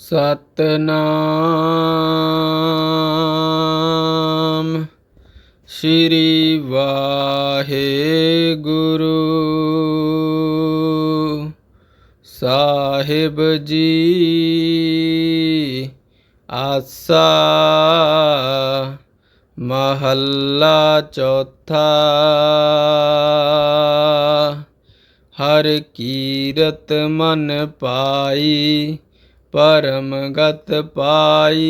ਸਤਨਾਮ। ਸ਼੍ਰੀ ਵਾਹਿਗੁਰੂ। ਸਾਹਿਬ ਜੀ ਆਸਾ ਮਹੱਲਾ ਚੌਥਾ। ਹਰ ਕੀਰਤ ਮਨ ਪਾਈ। ਪਰਮ ਗਤ ਪਾਈ।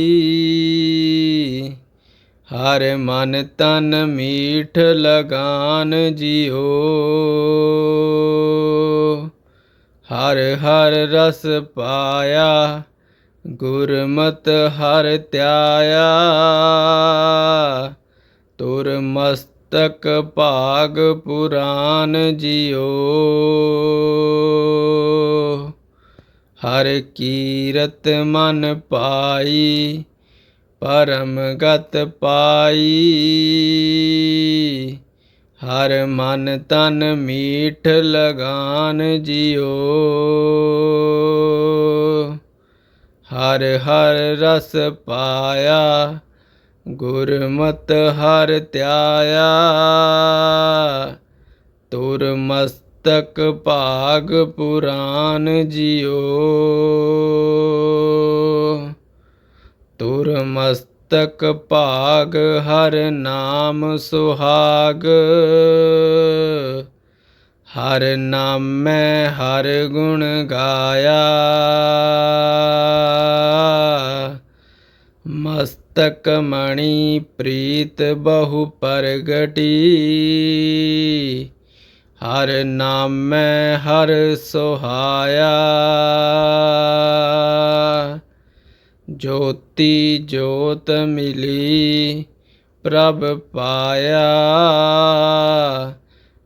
ਹਰ ਮਨ ਤਨ ਮੀਠ ਲਗਾਨ ਜਿਉ। ਹਰ ਹਰ ਰਸ ਪਾਇਆ, ਗੁਰਮਤ ਹਰ ਧਿਆਇਆ ਤੁਰ ਮਸਤਕ ਭਾਗ ਪੁਰਾਨ ਜਿਉ। ਹਰ ਕੀਰਤ ਮਨ ਪਾਈ, ਪਰਮ ਗਤ ਪਾਈ। ਹਰ ਮਨ ਤਨ ਮੀਠ ਲਗਾਨ ਜਿਉ। ਹਰ ਹਰ ਰਸ ਪਾਇਆ, ਗੁਰਮਤ ਹਰ ਧਿਆਇਆ ਤੁਰ ਤਕ ਭਾਗ ਪੁਰਾਨ ਜਿਉ। ਤੁਰ ਮਸਤਕ ਭਾਗ ਹਰ ਨਾਮ ਸੁਹਾਗ। ਹਰ ਨਾਮੈ ਹਰ ਗੁਣ ਗਾਇਆ। ਮਸਤਕ ਮਣੀ ਪ੍ਰੀਤ ਬਹੁ ਪ੍ਰਗਟੀ। ਹਰ ਨਾਮੈ ਹਰ ਸੁਹਾਇਆ। ਜੋਤੀ ਜੋਤ ਮਿਲੀ ਪ੍ਰਭ ਪਾਇਆ।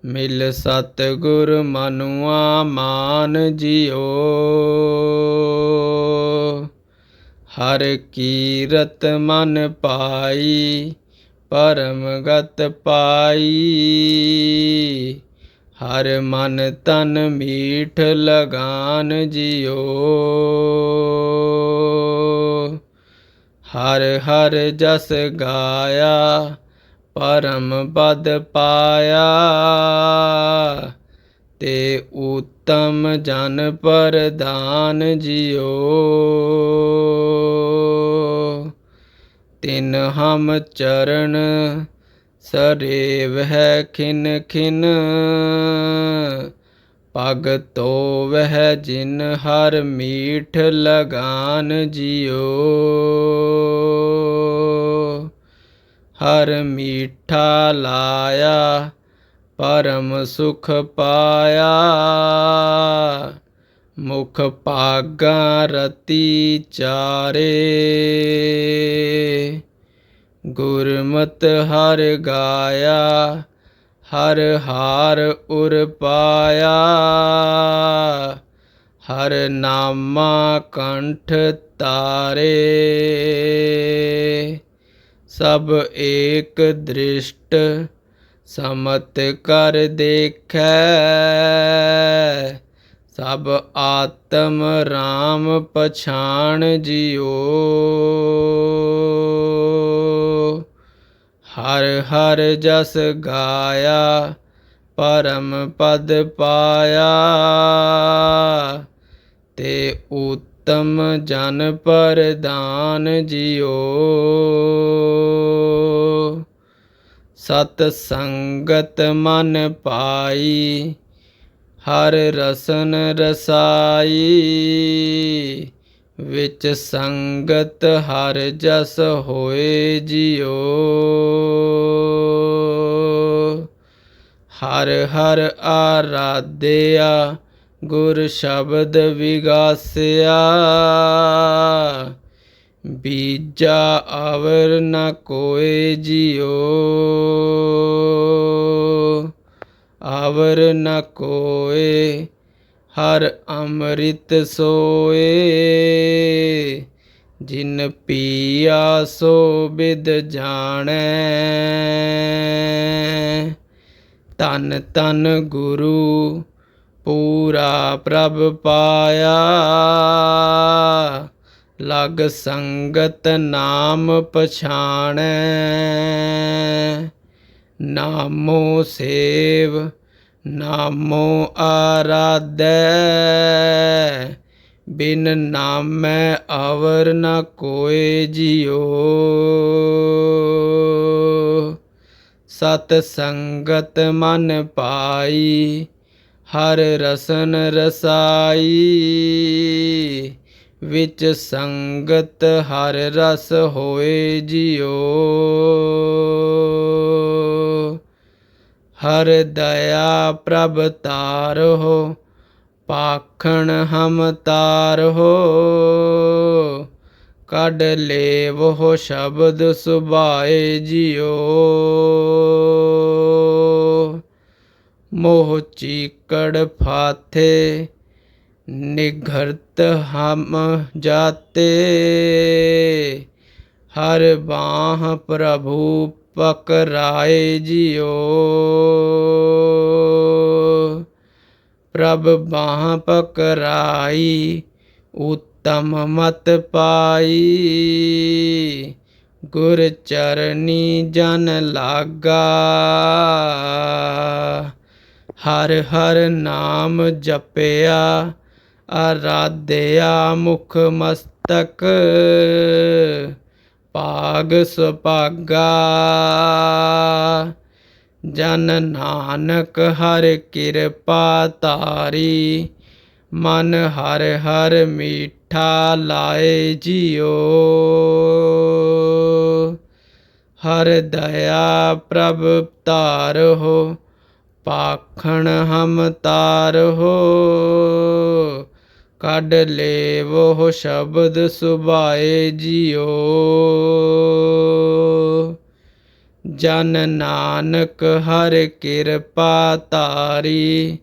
ਮਿਲ ਸਤ ਗੁਰ ਮਨੁਆ ਮਾਨ ਜਿਓ ਹਰ ਕੀਰਤ ਮਨ ਪਾਈ ਪਰਮ ਗਤ ਪਾਈ। ਹਰ ਮਨ ਤਨ ਮੀਠ ਲਗਾਨ ਜਿਉ। ਹਰ ਹਰ ਜਸ ਗਾਇਆ, ਪਰਮ ਪਦ ਪਾਇਆ। ਤੇ ਉਤਮ ਜਨ ਪਰਦਾਨ ਜਿਉ। ਤਿਨ ਹਮ ਚਰਨ ਸਰੇ ਵਹਿ ਖਿਨ ਖਿਨ, ਪਗ ਤੋ ਵਹਿ ਜਿਨ ਹਰ ਮੀਠ ਲਗਾਨ ਜਿਉ। ਹਰ ਮੀਠਾ ਲਾਇਆ, ਪਰਮ ਸੁਖ ਪਾਇਆ। ਮੁਖ ਭਾਗਾ ਰਤੀ ਚਾਰੇ। ਗੁਰਮਤ ਹਰ ਗਾਇਆ, ਹਰ ਹਾਰ ਉਰ ਪਾਇਆ। ਹਰ ਨਾਮਾ ਕੰਠ ਤਾਰੇ, ਸਭ ਏਕ ਦ੍ਰਿਸ਼ਟ ਸਮਤ ਕਰ ਦੇਖੈ। ਸਭ ਆਤਮ RAM ਪਛਾਣ ਜਿਓ ਹਰ ਹਰ ਜਸ ਗਾਇਆ, ਪਰਮ ਪਦ ਪਾਇਆ। ਤੇ ਉਤਮ ਜਨ ਪਰਦਾਨ ਜਿਓ ਸਤ ਸੰਗਤ ਮਨ ਪਾਈ, ਹਰ ਰਸਨ ਰਸਾਈ। ਵਿੱਚ ਸੰਗਤ ਹਰ ਜਸ ਹੋਏ ਜਿਉ। ਹਰ ਹਰ ਆਰਾਧਿਆ, ਗੁਰ ਸ਼ਬਦ ਵਿਗਾਸਿਆ। ਬੀਜਾ ਆਵਰ ਨ ਕੋਏ ਜਿਉ। ਆਵਰ ਨ ਕੋਏ ਹਰ ਅੰਮ੍ਰਿਤ ਸੋਏ ਜਿਨ ਪੀਆ ਸੋ ਬਿਦ ਜਾਣੈ। ਤਨ ਤਨ ਗੁਰੂ ਪੂਰਾ ਪ੍ਰਭ ਪਾਇਆ। ਲਗ ਸੰਗਤ ਨਾਮ ਪਛਾਣੈ। ਨਾਮੋ ਸੇਵ, ਨਾਮੋ ਆਰਾਧੈ। ਬਿਨ ਨਾਮੈ ਅਵਰ ਨ ਕੋਏ ਜਿਉ। ਸਤ ਸੰਗਤ ਮਨ ਪਾਈ, ਹਰ ਰਸਨ ਰਸਾਈ। ਵਿੱਚ ਸੰਗਤ ਹਰ ਰਸ ਹੋਏ ਜਿਉ। ਹਰ ਦਇਆ ਪ੍ਰਭ ਤਾਰੋ ਪਾਖਣ ਹਮ ਤਾਰੋ ਕੱਢ ਲੇਵੋ ਸ਼ਬਦ ਸੁਭਾਏ ਜਿਉ। ਮੋਹ ਚੀਕੜ ਫਾਥੇ, ਨਿਘਰਤ ਹਮ ਜਾਤੇ। ਹਰ ਬਾਹ ਪ੍ਰਭੂ ਪਕਰਾਏ ਜਿਓ ਪ੍ਰਭ ਬਾਹ ਪਕਰਾਈ, ਉਤਮ ਮਤ ਪਾਈ। ਗੁਰ ਚਰਨੀ ਜਨ ਲਾਗਾ। ਹਰ ਹਰ ਨਾਮ ਜਪਿਆ, ਆਰਾਧਿਆ ਮੁਖ ਮਸਤਕ। ਭਾਗ ਸੁਭਾਗਾ। ਜਨ ਨਾਨਕ ਹਰ ਕਿਰਪਾ ਤਾਰੀ ਮਨ ਹਰ ਹਰ ਮੀਠਾ ਲਾਏ ਜਿਉ ਹਰ ਦਇਆ ਪ੍ਰਭ ਤਾਰੋ ਪਾਖਣ ਹਮ ਤਾਰੋ ਕੱਢ ਲੇਵੋ ਸ਼ਬਦ ਸੁਭਾਏ ਜਿਓ। ਜਨ ਨਾਨਕ ਹਰ ਕਿਰਪਾ ਤਾਰੀ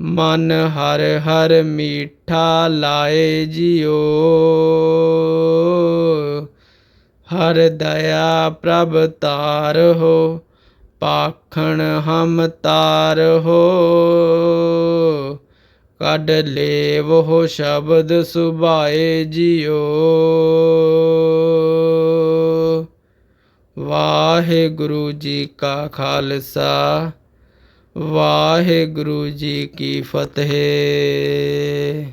ਮਨ ਹਰ ਹਰ ਮੀਠਾ ਲਾਏ ਜਿਉ ਹਰ ਦਇਆ ਪ੍ਰਭ ਹੋ ਪਾਖਣ ਹਮ ਤਾਰੋ ਕੱਢ ਲੇਵੋ ਸ਼ਬਦ ਸੁਭਾਏ ਜਿਉ। ਵਾਹਿਗੁਰੂ ਜੀ ਕਾ ਖਾਲਸਾ, ਵਾਹਿਗੁਰੂ ਜੀ ਕੀ ਫਤਿਹ।